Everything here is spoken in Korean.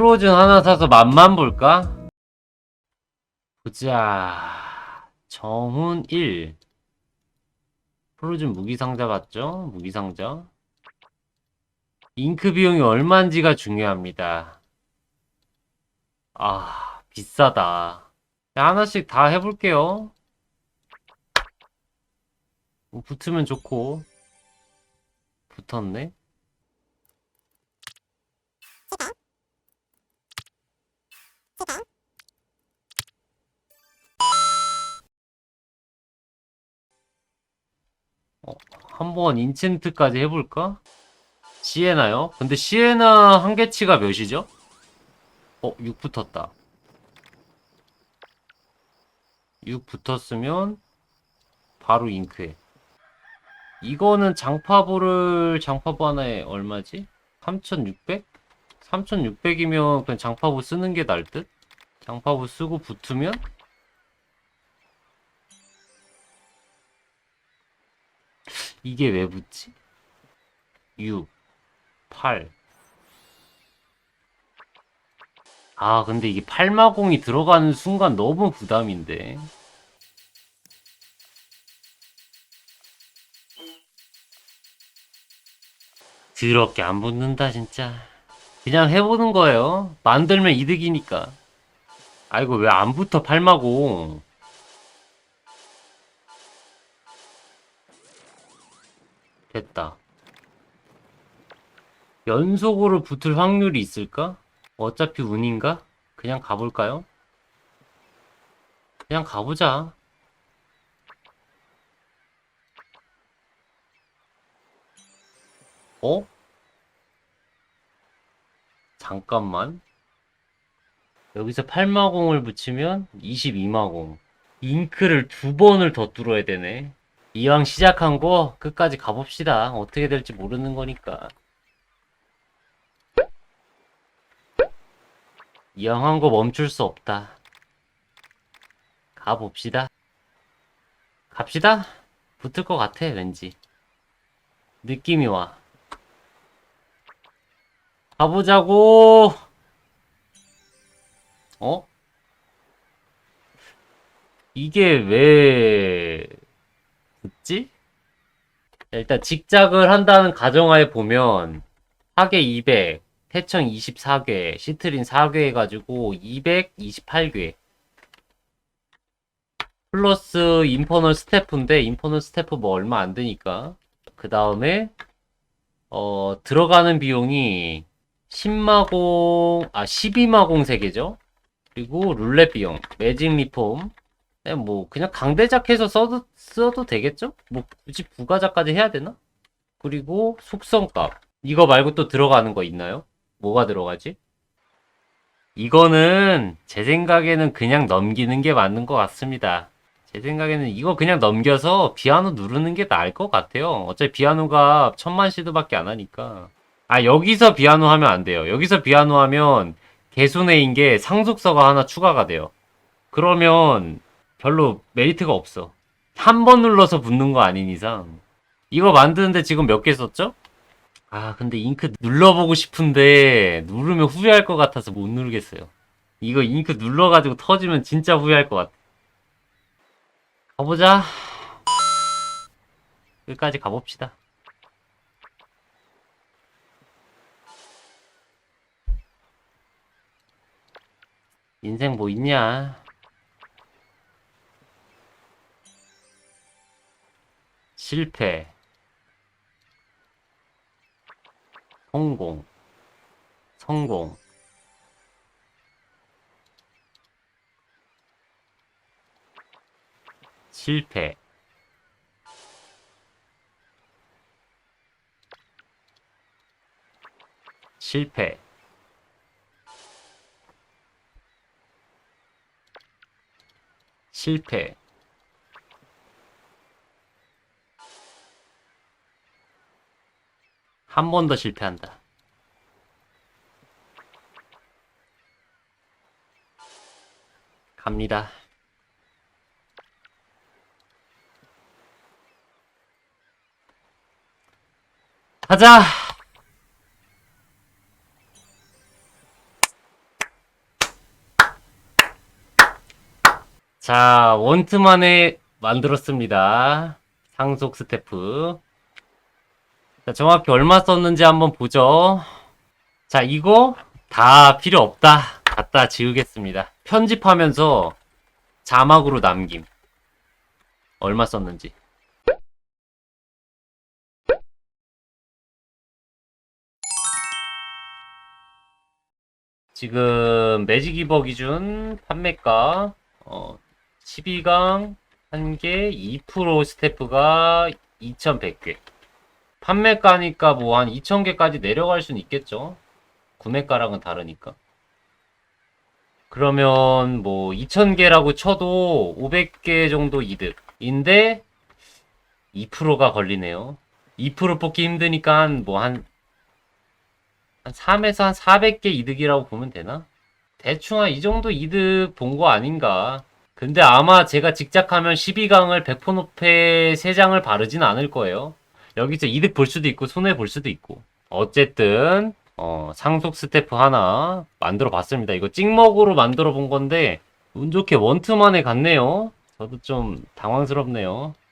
프로즌 하나 사서 맛만 볼까? 보자. 정훈 1. 프로즌 무기상자 같죠? 무기상자. 잉크 비용이 얼마인지가 중요합니다. 아, 비싸다. 자, 하나씩 다 해볼게요. 뭐 붙으면 좋고. 붙었네? 어, 한번 인챈트까지 해볼까? 시에나요? 근데 시에나 한계치가 몇이죠? 어, 6 붙었다. 6 붙었으면 바로 잉크해. 이거는 장파부를 장파부 하나에 얼마지? 3,600? 3,600이면 그냥 장파부 쓰는 게 나을 듯? 장파부 쓰고 붙으면 이게 왜 붙지? 6, 8. 아, 근데 이게 8마공이 들어가는 순간 너무 부담인데. 더럽게 안 붙는다, 진짜. 그냥 해보는 거예요. 만들면 이득이니까. 아이고, 왜 안 붙어, 8마공. 됐다. 연속으로 붙을 확률이 있을까? 어차피 운인가? 그냥 가볼까요? 그냥 가보자. 어? 잠깐만. 여기서 8마공을 붙이면 22마공. 잉크를 두 번을 더 뚫어야 되네. 이왕 시작한 거 끝까지 가봅시다. 어떻게 될지 모르는 거니까. 이왕 한 거 멈출 수 없다. 가봅시다. 갑시다. 붙을 것 같아, 왠지. 느낌이 와. 가보자고! 어? 이게 왜, 붙지? 일단 직작을 한다는 가정하에 보면, 하계 200, 태청 24개, 시트린 4개 해가지고 228개. 플러스 인퍼널 스태프인데, 인퍼널 스태프 뭐 얼마 안 되니까. 그 다음에, 어, 들어가는 비용이 10마공, 아, 12마공 3개죠? 그리고 룰렛 비용, 매직 리폼. 네, 뭐, 그냥 강대작 해서 써도, 써도 되겠죠? 뭐, 굳이 부가작까지 해야 되나? 그리고 속성값. 이거 말고 또 들어가는 거 있나요? 뭐가 들어가지? 이거는 제 생각에는 그냥 넘기는 게 맞는 것 같습니다. 제 생각에는 이거 그냥 넘겨서 비아노 누르는 게 나을 것 같아요. 어차피 비아노가 천만 시드밖에 안 하니까. 아, 여기서 비아노 하면 안 돼요. 여기서 비아노 하면 개순회인 게 상속서가 하나 추가가 돼요. 그러면 별로 메리트가 없어. 한 번 눌러서 붙는 거 아닌 이상. 이거 만드는데 지금 몇 개 썼죠? 아, 근데 잉크 눌러보고 싶은데 누르면 후회할 것 같아서 못 누르겠어요. 이거 잉크 눌러가지고 터지면 진짜 후회할 것 같아. 가보자. 끝까지 가봅시다. 인생 뭐 있냐? 실패. 성공. 성공. 실패. 실패. 실패. 한 번 더 실패한다. 갑니다. 가자! 자, 원트만에 만들었습니다. 상속 스태프. 자, 정확히 얼마 썼는지 한번 보죠. 자, 이거 다 필요 없다. 갖다 지우겠습니다. 편집하면서 자막으로 남김. 얼마 썼는지. 지금 매직 이버 기준 판매가 어 12강 1개 2% 스태프가 2,100개. 판매가니까 뭐 한 2,000개까지 내려갈 수는 있겠죠. 구매가랑은 다르니까. 그러면 뭐 2,000개라고 쳐도 500개 정도 이득인데 2%가 걸리네요. 2% 뽑기 힘드니까 한뭐한 한 3에서 한 400개 이득이라고 보면 되나? 대충 한 이 정도 이득 본 거 아닌가. 근데 아마 제가 직작하면 12강을 100포노페 3장을 바르진 않을 거예요. 여기서 이득 볼 수도 있고 손해 볼 수도 있고. 어쨌든 어, 상속 스태프 하나 만들어 봤습니다. 이거 찍먹으로 만들어 본 건데 운 좋게 원투만에 갔네요. 저도 좀 당황스럽네요.